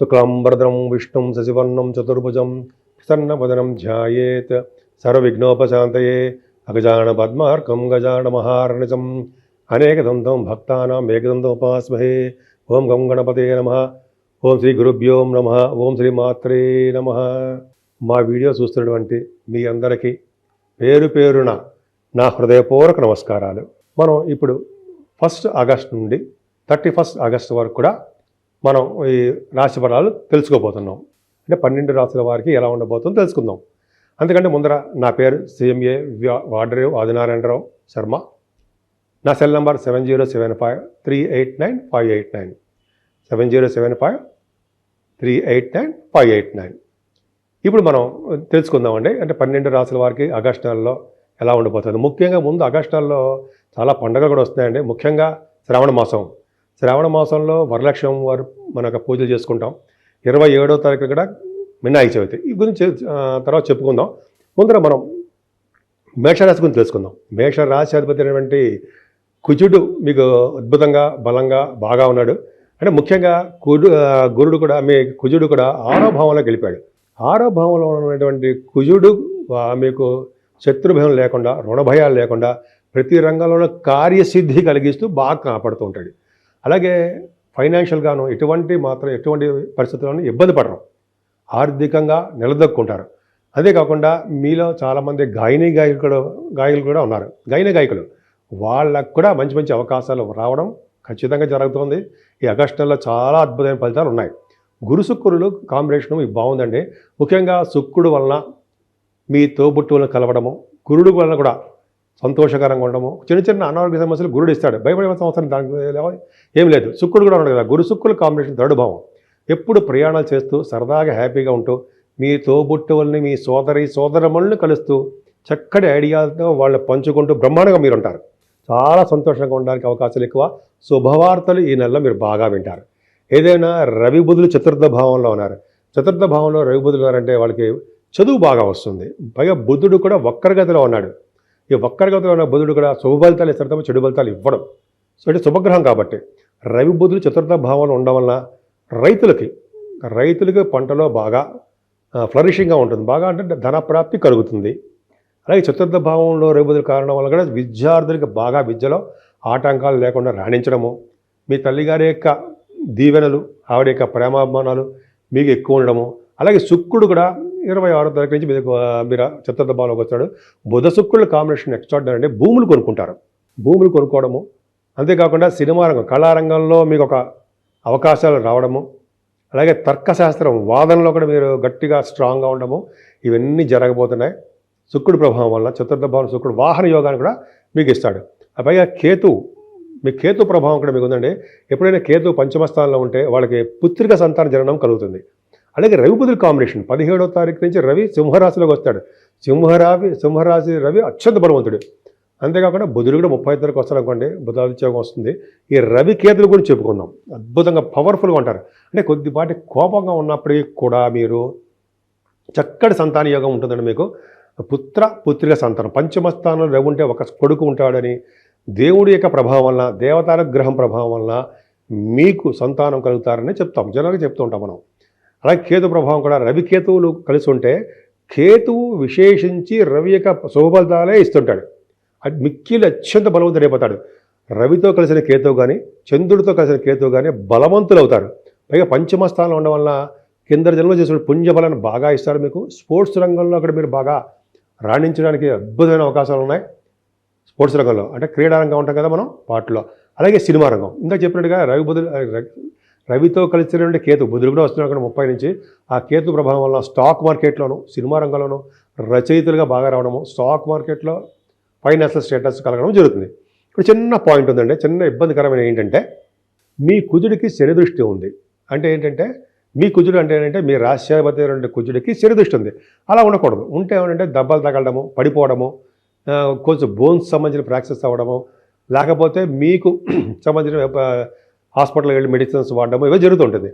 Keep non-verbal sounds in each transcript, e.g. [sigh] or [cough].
శుక్లాంబరదరం విష్ణుం శశివర్ణం చతుర్భుజం ప్రసన్నవదనం ధ్యాయేత్. సర్వవిఘ్నోపశాంతయే. అగజాన పద్మార్కం గజాన మహారణిజం అనేకదంతం భక్తానాం ఏకదంతోపాస్మహే. ఓం గం గణపతే నమ. ఓం శ్రీ గురుభ్యో నమ. ఓం శ్రీ మాత్రే నమ. మా వీడియో చూస్తున్నటువంటి మీ అందరికీ పేరు పేరున నా హృదయపూర్వక నమస్కారాలు. మనం ఇప్పుడు ఫస్ట్ ఆగస్ట్ నుండి థర్టీ ఫస్ట్ ఆగస్ట్ వరకు కూడా మనం ఈ రాశి ఫలాలు తెలుసుకోబోతున్నాం. అంటే పన్నెండు రాసుల వారికి ఎలా ఉండబోతుందో తెలుసుకుందాం. అందుకంటే ముందర నా పేరు సిఎంఏ వాడరేవ్ ఆదినారాయణరావు శర్మ. నా cell number seven zero seven five three eight nine five eight nine. Seven zero seven five three eight nine five eight nine. ఇప్పుడు మనం తెలుసుకుందామండి. అంటే పన్నెండు రాసుల వారికి ఆగస్టు నెలలో ఎలా ఉండబోతుంది? ముఖ్యంగా ముందు ఆగస్టు నెలలో చాలా పండుగలు కూడా వస్తున్నాయండి. ముఖ్యంగా శ్రావణ మాసం. శ్రావణ మాసంలో వరలక్ష్మి వారు మనకు పూజలు చేసుకుంటాం. ఇరవై ఏడో తారీఖు కూడా వినాయక చవితి. ఈ గురించి తర్వాత చెప్పుకుందాం. ముందర మనం మేషరాశి గురించి తెలుసుకుందాం. మేషరాశి అధిపతి అయినటువంటి కుజుడు మీకు అద్భుతంగా బలంగా బాగా ఉన్నాడు. అంటే ముఖ్యంగా కుడు గురుడు కూడా మీ కుజుడు కూడా ఆరో భావంలో గెలిపాడు. ఆరో భావంలో ఉన్నటువంటి కుజుడు మీకు శత్రుభయం లేకుండా రుణభయాలు లేకుండా ప్రతి రంగంలోనూ కార్యసిద్ధి కలిగిస్తూ బాగా కాపాడుతూ ఉంటాడు. అలాగే ఫైనాన్షియల్గాను ఎటువంటి మాత్రం ఎటువంటి పరిస్థితుల్లోనూ ఇబ్బంది పడరు. ఆర్థికంగా నిలదొక్కుంటారు. అంతేకాకుండా మీలో చాలామంది గాయని గాయకుడు గాయకులు కూడా ఉన్నారు. గాయని గాయకులు. వాళ్ళకు కూడా మంచి మంచి అవకాశాలు రావడం ఖచ్చితంగా జరుగుతుంది. ఈ ఆగస్టు నెలలో చాలా అద్భుతమైన ఫలితాలు ఉన్నాయి. గురు శుక్రులు కాంబినేషన్ బాగుందండి. ముఖ్యంగా శుక్రుడు వలన మీ తోబుట్టువులను కలవడము గురుడు వలన కూడా సంతోషకరంగా ఉండడము. చిన్న చిన్న అనారోగ్య సమస్యలు గురుడు ఇస్తాడు. భయపడే సంవత్సరం దానికి ఏం లేదు. శుక్రుడు కూడా ఉన్నాడు కదా. గురు శుక్రుల కాంబినేషన్ థర్డ్ భావం. ఎప్పుడు ప్రయాణాలు చేస్తూ సరదాగా హ్యాపీగా ఉంటూ మీ తోబుట్టువుల్ని మీ సోదరి సోదరములను కలుస్తూ చక్కటి ఐడియాలతో వాళ్ళు పంచుకుంటూ బ్రహ్మాండంగా మీరు ఉంటారు చాలా సంతోషంగా ఉండడానికి అవకాశాలు ఎక్కువ. శుభవార్తలు ఈ నెలలో మీరు బాగా వింటారు. ఏదైనా రవి బుధులు చతుర్థ భావంలో ఉన్నారు. చతుర్థ భావంలో రవి బుధులు ఉన్నారంటే వాళ్ళకి చదువు బాగా వస్తుంది. పైగా బుద్ధుడు కూడా వక్రగతిలో ఉన్నాడు. ఈ వక్రగతిలో ఉన్న బుధుడు కూడా శుభ ఫలితాలు ఇస్తారు తప్ప చెడు ఫలితాలు ఇవ్వడం. సో అంటే శుభగ్రహం కాబట్టి రవి బుధులు చతుర్థ భావంలో ఉండడం వలన రైతులకి రైతులకి పంటలో బాగా ఫ్లరిషింగ్గా ఉంటుంది. బాగా అంటే ధనప్రాప్తి కలుగుతుంది. అలాగే చతుర్థ భావంలో రేబుదుల కారణం వల్ల కూడా విద్యార్థులకి బాగా విద్యలో ఆటంకాలు లేకుండా రాణించడము. మీ తల్లిగారి యొక్క దీవెనలు ఆవిడ యొక్క ప్రేమాభిమానాలు మీకు ఎక్కువ ఉండడము. అలాగే శుక్రుడు కూడా ఇరవై ఆరో తారీఖు నుంచి మీకు మీరు చతుర్థ భావంలోకి వచ్చాడు బుధ శుక్రుల కాంబినేషన్ ఎక్స్ట్రాడినరీ అంటే భూములు కొనుక్కుంటారు. భూములు కొనుక్కోవడము. అంతేకాకుండా సినిమా రంగం కళారంగంలో మీకు ఒక అవకాశాలు రావడము. అలాగే తర్కశాస్త్రం వాదనలో కూడా మీరు గట్టిగా స్ట్రాంగ్గా ఉండడము. ఇవన్నీ జరగబోతున్నాయి. శుక్రుడు ప్రభావం వల్ల చతుర్థ భావం శుక్రుడు వాహన యోగాన్ని కూడా మీకు ఇస్తాడు. పైగా కేతు మీ కేతు ప్రభావం కూడా మీకు ఉందండి ఎప్పుడైనా కేతు పంచమ స్థానంలో ఉంటే వాళ్ళకి పుత్రిక సంతాన జననం కలుగుతుంది. అలాగే రవి బుధుల కాంబినేషన్ పదిహేడో తారీఖు నుంచి రవి సింహరాశిలోకి వస్తాడు. సింహరావి సింహరాశి రవి అత్యంత బలవంతుడు. అంతేకాకుండా బుధుడు కూడా ముప్పై తారీఖు వస్తాడు అనుకోండి బుధాభిషేకం వస్తుంది. ఈ రవి కేతుల గురించి చెప్పుకుందాం. అద్భుతంగా పవర్ఫుల్గా ఉంటారు. అంటే కొద్దిపాటి కోపంగా ఉన్నప్పటికీ కూడా మీరు చక్కటి సంతాన యోగం ఉంటుందండి మీకు. పుత్ర పుత్రిక సంతానం. పంచమ స్థానంలో రవి ఉంటే ఒక కొడుకు ఉంటాడని దేవుడి యొక్క ప్రభావం వలన దేవతానుగ్రహం ప్రభావం వలన మీకు సంతానం కలుగుతారని చెప్తాం. జనరల్గా చెప్తూ ఉంటాం మనం. అలాగే కేతు ప్రభావం కూడా. రవి కేతువులు కలిసి ఉంటే కేతువు విశేషించి రవి యొక్క శుభఫలితాలే ఇస్తుంటాడు. అది మిక్కిలి అత్యంత బలవంతుడైపోతాడు రవితో కలిసిన కేతువు కానీ చంద్రుడితో కలిసిన కేతువు కానీ బలవంతులు అవుతారు. పైగా పంచమ స్థానంలో ఉండడం వల్ల కింద జన్మ చేసిన పుణ్యబలాన్ని బాగా ఇస్తారు మీకు. స్పోర్ట్స్ రంగంలో అక్కడ మీరు బాగా రాణించడానికి అద్భుతమైన అవకాశాలు ఉన్నాయి. స్పోర్ట్స్ రంగంలో. అంటే క్రీడా రంగం ఉంటాం కదా మనం వాటిలో. అలాగే సినిమా రంగం. ఇంకా చెప్పినట్టుగా రవి బుధుడు రవితో కలిసినటువంటి కేతు బుధుడు కూడా వస్తున్నాడు అక్కడ ముప్పై నుంచి. ఆ కేతు ప్రభావం వల్ల స్టాక్ మార్కెట్లోను సినిమా రంగంలోనూ రచయితలుగా బాగా రావడము స్టాక్ మార్కెట్లో ఫైనాన్షియల్ స్టేటస్ కలగడం జరుగుతుంది. ఇప్పుడు చిన్న పాయింట్ ఉందండి చిన్న ఇబ్బందికరమైన ఏంటంటే మీ కుజుడికి శని దృష్టి ఉంది. అంటే ఏంటంటే మీ కుజుడు అంటే ఏంటంటే మీ రాశ్యాధిపతి రెండు కుజుడికి శని దృష్టి ఉంది. అలా ఉండకూడదు. ఉంటే ఏమంటే దెబ్బలు తగలడము పడిపోవడము కొంచెం బోన్స్ సంబంధించిన ప్రాక్సెస్ అవ్వడము లేకపోతే మీకు [clears throat] సంబంధించిన హాస్పిటల్కి వెళ్ళి మెడిసిన్స్ వాడడము ఇవే జరుగుతుంటుంది.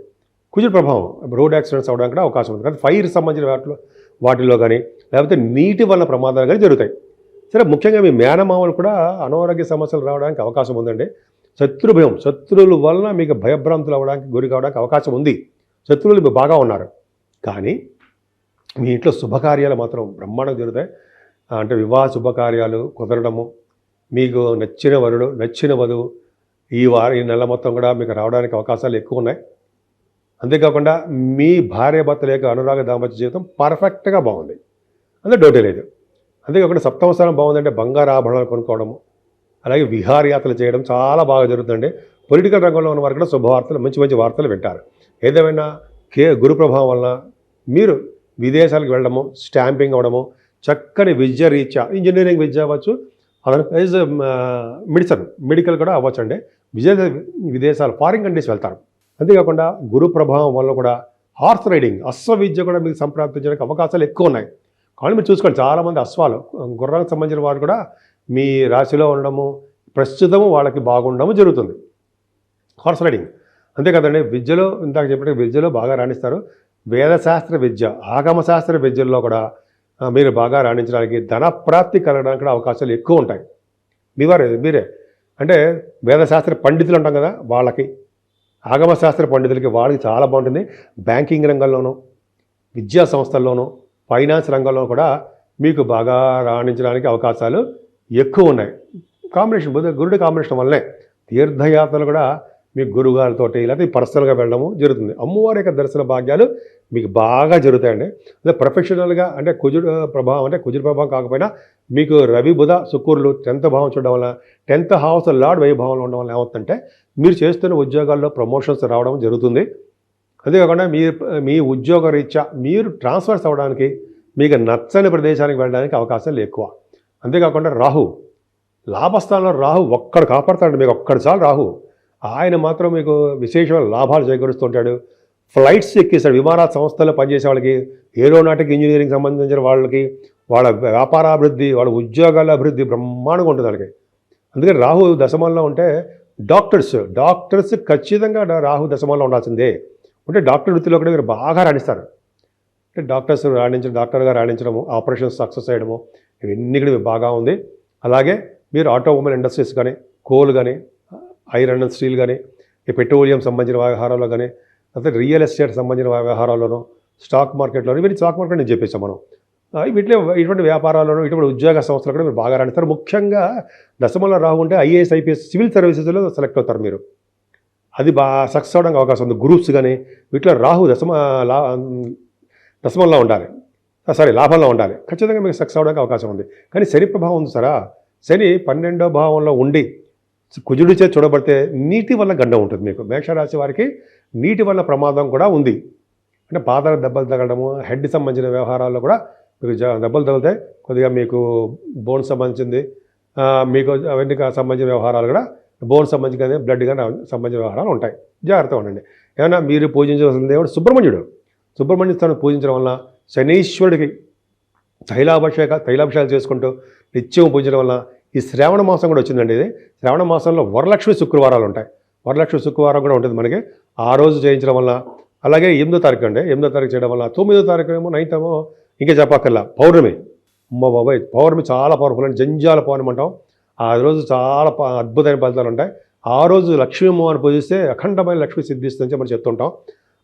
కుజుడు ప్రభావం రోడ్ యాక్సిడెంట్స్ అవ్వడానికి కూడా అవకాశం ఉంది. కానీ ఫైర్ సంబంధించిన వాటిలో వాటిల్లో కానీ లేకపోతే నీటి వల్ల ప్రమాదాలు కానీ జరుగుతాయి. సరే ముఖ్యంగా మీ మేనమామలు కూడా అనారోగ్య సమస్యలు రావడానికి అవకాశం ఉందండి. శత్రు భయం శత్రువుల వలన మీకు భయభ్రాంతులు అవ్వడానికి గురి కావడానికి అవకాశం ఉంది. శత్రువులు బాగా ఉన్నారు. కానీ మీ ఇంట్లో శుభకార్యాలు మాత్రం బ్రహ్మాండంగా జరుగుతాయి. అంటే వివాహ శుభకార్యాలు కుదరడము మీకు నచ్చిన వరుడు నచ్చిన వధువు ఈ వారం ఈ నెల మొత్తం కూడా మీకు రావడానికి అవకాశాలు ఎక్కువ ఉన్నాయి అంతేకాకుండా మీ భార్య భర్తల యొక్క అనురాగ దాంపత్య జీవితం పర్ఫెక్ట్గా బాగుంది. అందులో డౌటే లేదు. అంతేకాకుండా సప్తమ స్థానం బాగుందంటే బంగారు ఆభరణాలు కొనుక్కోవడము అలాగే విహారయాత్రలు చేయడం చాలా బాగా జరుగుతుందండి. పొలిటికల్ రంగంలో ఉన్న వారు కూడా శుభవార్తలు మంచి మంచి వార్తలు వింటారు. ఏదేమైనా కే గురు ప్రభావం వలన మీరు విదేశాలకు వెళ్ళడము స్టాంపింగ్ అవ్వడము చక్కని విద్య రీత్యా ఇంజనీరింగ్ విద్య అవ్వచ్చు అదర్వైజ్ మెడిసిన్ మెడికల్ కూడా అవ్వచ్చు అండి విజయ విదేశాలు ఫారిన్ కంట్రీస్ వెళ్తారు. అంతేకాకుండా గురు ప్రభావం వల్ల కూడా హార్స్ రైడింగ్ అశ్వ విద్య కూడా మీకు సంప్రాప్తించడానికి అవకాశాలు ఎక్కువ ఉన్నాయి. కానీ మీరు చూసుకోండి చాలామంది అశ్వాలు గుర్రానికి సంబంధించిన వారు కూడా మీ రాశిలో ఉండడము ప్రస్తుతము వాళ్ళకి బాగుండము జరుగుతుంది. హార్స్ రైడింగ్ అంతే కదండి విద్యలో ఇందాక చెప్పినట్టు విద్యలో బాగా రాణిస్తారు. వేదశాస్త్ర విద్య ఆగమ శాస్త్ర విద్యల్లో కూడా మీరు బాగా రాణించడానికి ధన ప్రాప్తి కలగడానికి కూడా అవకాశాలు ఎక్కువ ఉంటాయి. మీవారే మీరే. అంటే వేదశాస్త్ర పండితులు అంటాం కదా వాళ్ళకి. ఆగమశాస్త్ర పండితులకి వాళ్ళకి చాలా బాగుంటుంది. బ్యాంకింగ్ రంగంలోనూ విద్యా సంస్థల్లోనూ ఫైనాన్స్ రంగంలో కూడా మీకు బాగా రాణించడానికి అవకాశాలు ఎక్కువ ఉన్నాయి. కాంబినేషన్ బుధ గురుడి కాంబినేషన్ వల్లనే తీర్థయాత్రలు కూడా మీ గురుగారితో లేకపోతే పర్సనల్గా వెళ్ళడము జరుగుతుంది. అమ్మవారి యొక్క దర్శన భాగ్యాలు మీకు బాగా జరుగుతాయండి. అదే ప్రొఫెషనల్గా అంటే కుజుడు ప్రభావం అంటే కుజుడు ప్రభావం కాకపోయినా మీకు రవి బుధ శుక్రులు టెన్త్ భావం చూడడం వల్ల టెన్త్ హౌస్ లార్డ్ వైభావంలో ఉండడం వల్ల ఏమవుతుందంటే మీరు చేస్తున్న ఉద్యోగాల్లో ప్రమోషన్స్ రావడం జరుగుతుంది. అంతేకాకుండా మీ మీ ఉద్యోగ రీత్యా మీరు ట్రాన్స్ఫర్స్ అవ్వడానికి మీకు నచ్చని ప్రదేశానికి వెళ్ళడానికి అవకాశాలు ఎక్కువ. అంతేకాకుండా రాహు లాభస్థానంలో రాహు ఒక్కడు కాపాడతాడు మీకు ఒక్కడి చాలు రాహు. ఆయన మాత్రం మీకు విశేషమైన లాభాలు చేకూరుస్తుంటాడు ఫ్లైట్స్ ఎక్కిస్తాడు విమాన సంస్థల్లో పనిచేసే వాళ్ళకి ఏరోనాటిక్ ఇంజనీరింగ్ సంబంధించిన వాళ్ళకి వాళ్ళ వ్యాపారాభివృద్ధి వాళ్ళ ఉద్యోగాల అభివృద్ధి బ్రహ్మాండంగా ఉంటుంది వాళ్ళకి. అందుకని రాహు దశమంలో ఉంటే డాక్టర్స్ డాక్టర్స్ ఖచ్చితంగా రాహు దశమంలో ఉండాల్సిందే. అంటే డాక్టర్ వృత్తిలో కూడా మీరు బాగా రాణిస్తారు. అంటే డాక్టర్స్ రాణించడం డాక్టర్గా రాణించడము ఆపరేషన్స్ సక్సెస్ చేయడము ఇవన్నీ కూడా బాగా ఉంది. అలాగే మీరు ఆటోమొబైల్ ఇండస్ట్రీస్ కానీ కోల్ కానీ ఐరన్ అండ్ స్టీల్ కానీ ఈ పెట్రోలియం సంబంధించిన వ్యవహారాల్లో కానీ లేకపోతే రియల్ ఎస్టేట్ సంబంధించిన వ్యవహారాల్లోనూ స్టాక్ మార్కెట్లోనూ ఇవన్నీ స్టాక్ మార్కెట్ నేను చెప్పేసాం మనం. వీటిలో ఇటువంటి వ్యాపారాల్లోనూ ఇటువంటి ఉద్యోగ సంస్థలు కూడా మీరు బాగా రాణిస్తారు ముఖ్యంగా దశమంలో రాకుంటే ఐఏఎస్ ఐపీఎస్ సివిల్ సర్వీసెస్లో సెలెక్ట్ అవుతారు మీరు. అది బాగా సక్సెస్ అవడానికి అవకాశం ఉంది. గ్రూప్స్ కానీ వీటిలో రాహు దశమ లా దశమంలో ఉండాలి. సారీ లాభంలో ఉండాలి. ఖచ్చితంగా మీకు సక్సెస్ అవడానికి అవకాశం ఉంది. కానీ శని ప్రభావం ఉంది సరా? శని పన్నెండో భావంలో ఉండి కుజుడి చేతి చూడబడితే నీటి వల్ల గండం ఉంటుంది మీకు. మేషరాశి వారికి నీటి వల్ల ప్రమాదం కూడా ఉంది. అంటే పాదాల దెబ్బలు తగలడము హెడ్ సంబంధించిన వ్యవహారాల్లో కూడా మీకు దెబ్బలు తగిలితే కొద్దిగా మీకు బోన్ సంబంధించింది మీకు అవన్నీ సంబంధించిన వ్యవహారాలు కూడా బోన్ సంబంధించి కానీ బ్లడ్ కానీ సంబంధించిన వ్యవహారాలు ఉంటాయి. జాగ్రత్తగా ఉండండి. ఏమైనా మీరు పూజించవలసిన దేవుడు సుబ్రహ్మణ్యుడు. సుబ్రహ్మణ్య స్థానం పూజించడం వల్ల శనీశ్వరుడికి తైలాభిషేక తైలాభిషేకాలు చేసుకుంటూ నిత్యం పూజించడం వల్ల ఈ శ్రావణ మాసం కూడా వచ్చిందండి ఇది. శ్రావణ మాసంలో వరలక్ష్మి శుక్రవారాలు ఉంటాయి. వరలక్ష్మి శుక్రవారం కూడా ఉంటుంది మనకి. ఆ రోజు చేయించడం వల్ల అలాగే ఎనిమిదో తారీఖు అండి. ఎనిమిదో తారీఖు చేయడం వల్ల తొమ్మిదో తారీఖు ఏమో నైన్త్ ఏమో ఇంకా చెప్పక్కర్లా. పౌర్ణమి. అమ్మ బాబాయ్ పౌర్ణమి చాలా పవర్ఫుల్ అండి. జంజాల పౌర్ణమి అంటాం. ఆ రోజు చాలా ప- అద్భుతమైన ఫలితాలు ఉంటాయి. ఆ రోజు లక్ష్మీమ్మని పూజిస్తే అఖండమైన లక్ష్మి సిద్ధిస్తుందని మనం చెప్తుంటాం.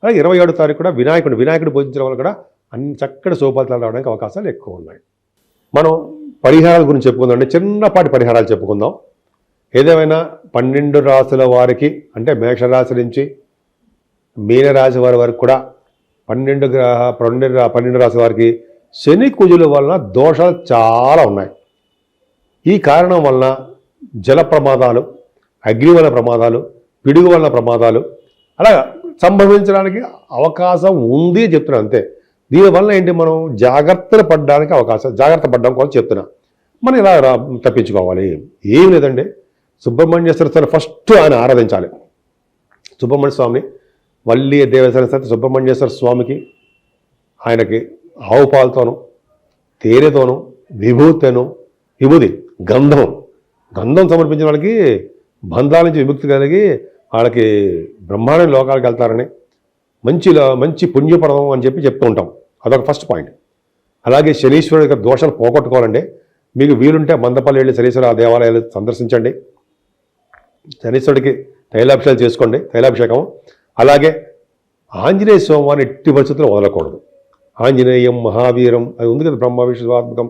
అలాగే ఇరవై ఏడో తారీఖు కూడా వినాయకుడు వినాయకుడు పూజించడం వల్ల కూడా అన్ని చక్కటి శుభఫలితాలు రావడానికి అవకాశాలు ఎక్కువ ఉన్నాయి. మనం పరిహారాల గురించి చెప్పుకుందాం అంటే చిన్నపాటి పరిహారాలు చెప్పుకుందాం. ఏదేమైనా పన్నెండు రాసుల వారికి అంటే మేషరాశి నుంచి మీనరాశి వారి వరకు కూడా పన్నెండు గ్రహ పన్నెండు పన్నెండు రాశి వారికి శని కుజుల వలన దోషాలు చాలా ఉన్నాయి. ఈ కారణం వలన జల ప్రమాదాలు అగ్ని వల్ల ప్రమాదాలు పిడుగు వల్ల ప్రమాదాలు అలా సంభవించడానికి అవకాశం ఉంది చెప్తున్నాను అంతే. దీనివల్ల ఏంటి మనం జాగ్రత్తలు పడడానికి అవకాశం జాగ్రత్త పడడం కోసం చెప్తున్నా. మనం ఇలా తప్పించుకోవాలి? ఏం లేదండి. సుబ్రహ్మణ్యేశ్వర స్వామి ఫస్ట్ ఆయన ఆరాధించాలి. సుబ్రహ్మణ్య స్వామిని వల్లి దేవేశ్వర సత్య సుబ్రహ్మణ్యేశ్వర స్వామికి ఆయనకి ఆవు పాలతోనూ తేనెతోనూ విభూతను విభూతి గంధం గంధం సమర్పించిన వాళ్ళకి బంధాల నుంచి విముక్తి కలిగి వాళ్ళకి బ్రహ్మాండ లోకాలకు వెళ్తారని మంచి మంచి పుణ్యపర్వం అని చెప్పి చెప్తూ ఉంటాం. అదొక ఫస్ట్ పాయింట్ అలాగే శనీశ్వరుడు యొక్క దోషాలు పోగొట్టుకోవాలండి. మీకు వీలుంటే మందపల్లి వెళ్ళి శనీశ్వర దేవాలయాలు సందర్శించండి. శనీశ్వరుడికి తైలాభిషేకం చేసుకోండి తైలాభిషేకం అలాగే ఆంజనేయ స్వామివారిని ఎట్టి పరిస్థితుల్లో వదలకూడదు. ఆంజనేయం మహావీరం అది ఉంది కదా బ్రహ్మ విశ్వాత్మకం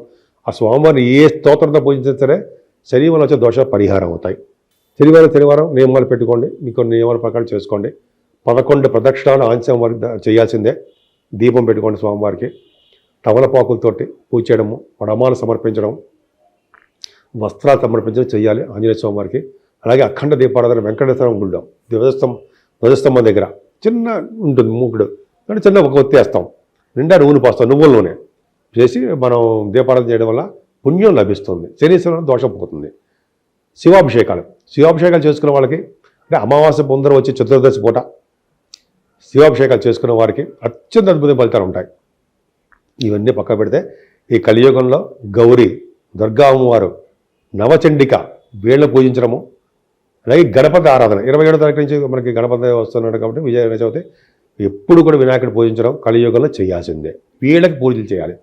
ఆ స్వామివారిని ఏ స్తోత్రంతో పూజించినా సరే శనివారం వచ్చే దోషాలు పరిహారం అవుతాయి. శనివారం శనివారం నియమాలు పెట్టుకోండి. మీకు కొన్ని నియమాల ప్రకారం చేసుకోండి. పదకొండు ప్రదక్షిణాలు ఆంశం వారి చేయాల్సిందే. దీపం పెట్టుకోండి స్వామివారికి. తమలపాకులతోటి పూజ చేయడము వడమాలు సమర్పించడం వస్త్రాలు సమర్పించడం చేయాలి ఆంజనేయ స్వామి వారికి అలాగే అఖండ దీపారాధన వెంకటేశ్వరం గుళ్ళో ధ్వజస్తం ధ్వజస్తంభం దగ్గర చిన్న ఉంటుంది మూకుడు. అంటే చిన్న ఒక ఒత్తి వేస్తాం. నిండా నువ్వులు పోస్తాం నువ్వుల నూనె చేసి మనం దీపారాధన చేయడం వల్ల పుణ్యం లభిస్తుంది. శనీశ్వరం దోషం పోతుంది. శివాభిషేకాలు. శివాభిషేకాలు చేసుకున్న వాళ్ళకి అంటే అమావాస్య పొందరం వచ్చి చతుర్దశి పూట శివాభిషేకాలు చేసుకున్న వారికి అత్యంత అద్భుత ఫలితాలు ఉంటాయి. ఇవన్నీ పక్క పెడితే ఈ కలియుగంలో గౌరీ దుర్గా అమ్మవారు నవచండిక వీళ్ళ పూజించడము అలాగే గణపతి ఆరాధన. ఇరవై ఏడో తారీఖు నుంచి మనకి గణపతి వస్తున్నాడు కాబట్టి విజయ చవితి ఎప్పుడు కూడా వినాయకుడు పూజించడం కలియుగంలో చేయాల్సిందే. వీళ్ళకి పూజలు చేయాలి.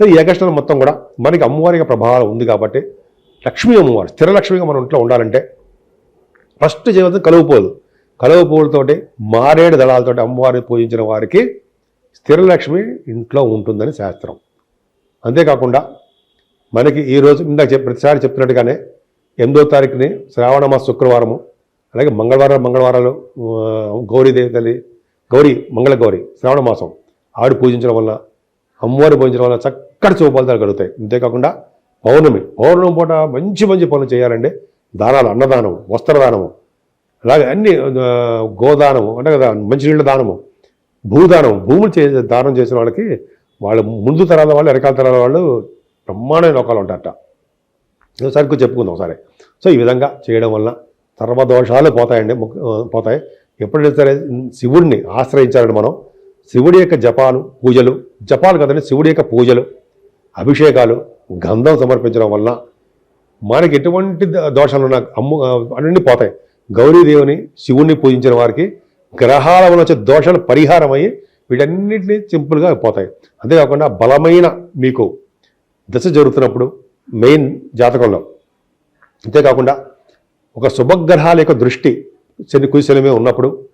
సో ఏకష్టం మొత్తం కూడా మనకి అమ్మవారి ప్రభావం ఉంది కాబట్టి లక్ష్మీ అమ్మవారు స్థిరలక్ష్మిగా మన ఇంట్లో ఉండాలంటే ఫస్ట్ చేయవలసింది కలువ కలువ పూలతోటి మారేడు దళాలతోటి అమ్మవారిని పూజించిన వారికి స్థిరలక్ష్మి ఇంట్లో ఉంటుందని శాస్త్రం. అంతేకాకుండా మనకి ఈరోజు ఇందాక చెప్ ప్రతిసారి చెప్తున్నట్టుగానే ఎనిమిదో తారీఖుని శ్రావణ మాస శుక్రవారము అలాగే మంగళవారం మంగళవారాలు గౌరీదేవి తల్లి గౌరీ మంగళ గౌరి శ్రావణ మాసం ఆవిడ పూజించడం వల్ల అమ్మవారి పూజించడం వల్ల చక్కటి శుభఫలితాలు కలుగుతాయి. అంతేకాకుండా పౌర్ణమి పౌర్ణమి పూట మంచి మంచి పనులు చేయాలండి దానాలు అన్నదానం వస్త్రదానము అలాగే అన్ని గోదానము అంటే కదా మంచినీళ్ళ దానము భూదానం భూములు చే దానం చేసిన వాళ్ళకి వాళ్ళ ముందు తరాల వాళ్ళు వెనకాల తరాల వాళ్ళు బ్రహ్మాండమైన లోకాలు ఉంటారట. ఒకసారి చెప్పుకుందాం ఒకసారి. సో ఈ విధంగా చేయడం వల్ల సర్వదోషాలు పోతాయండి. పోతాయి. ఎప్పుడైతే సరే శివుడిని ఆశ్రయించాలండి మనం. శివుడి యొక్క జపాలు పూజలు జపాలు కదండి శివుడి యొక్క పూజలు అభిషేకాలు గంధం సమర్పించడం వలన మనకి ఎటువంటి ద- దోషాలు ఉన్నా అమ్ము అన్నీ పోతాయి. గౌరీదేవిని శివుణ్ణి పూజించిన వారికి గ్రహాల వల్ల వచ్చే దోషాలు పరిహారం అయ్యి వీటన్నిటిని సింపుల్గా అయిపోతాయి. అంతేకాకుండా బలమైన మీకు దశ జరుగుతున్నప్పుడు మెయిన్ జాతకంలో. అంతేకాకుండా ఒక శుభగ్రహాల యొక్క దృష్టి శని కుశలమే ఉన్నప్పుడు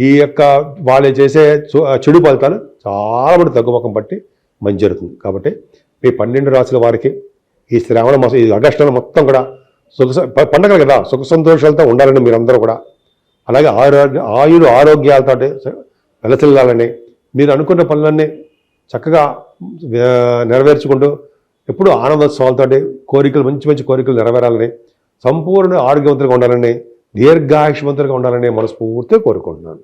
ఈ యొక్క వాళ్ళు చేసే చు- చెడు ఫలితాలు చాలా మంది తగ్గుముఖం పట్టి మంచి జరుగుతుంది. కాబట్టి ఈ పన్నెండు రాసుల వారికి ఈ శ్రావణ మాసం ఈ అగస్టులో మొత్తం కూడా సుఖ స- పండగలు కదా సుఖ సంతోషాలతో ఉండాలని మీరందరూ కూడా. అలాగే ఆరోగ్య ఆయుడు ఆరోగ్యాలతో వెలసిల్లాలని మీరు అనుకున్న పనులన్నీ చక్కగా నెరవేర్చుకుంటూ ఎప్పుడూ ఆనందోత్సవాలతో కోరికలు మంచి మంచి కోరికలు నెరవేరాలని సంపూర్ణ ఆరోగ్యవంతులుగా ఉండాలని దీర్ఘాయుషవంతులుగా ఉండాలని మనస్ఫూర్తిగా కోరుకుంటున్నాను.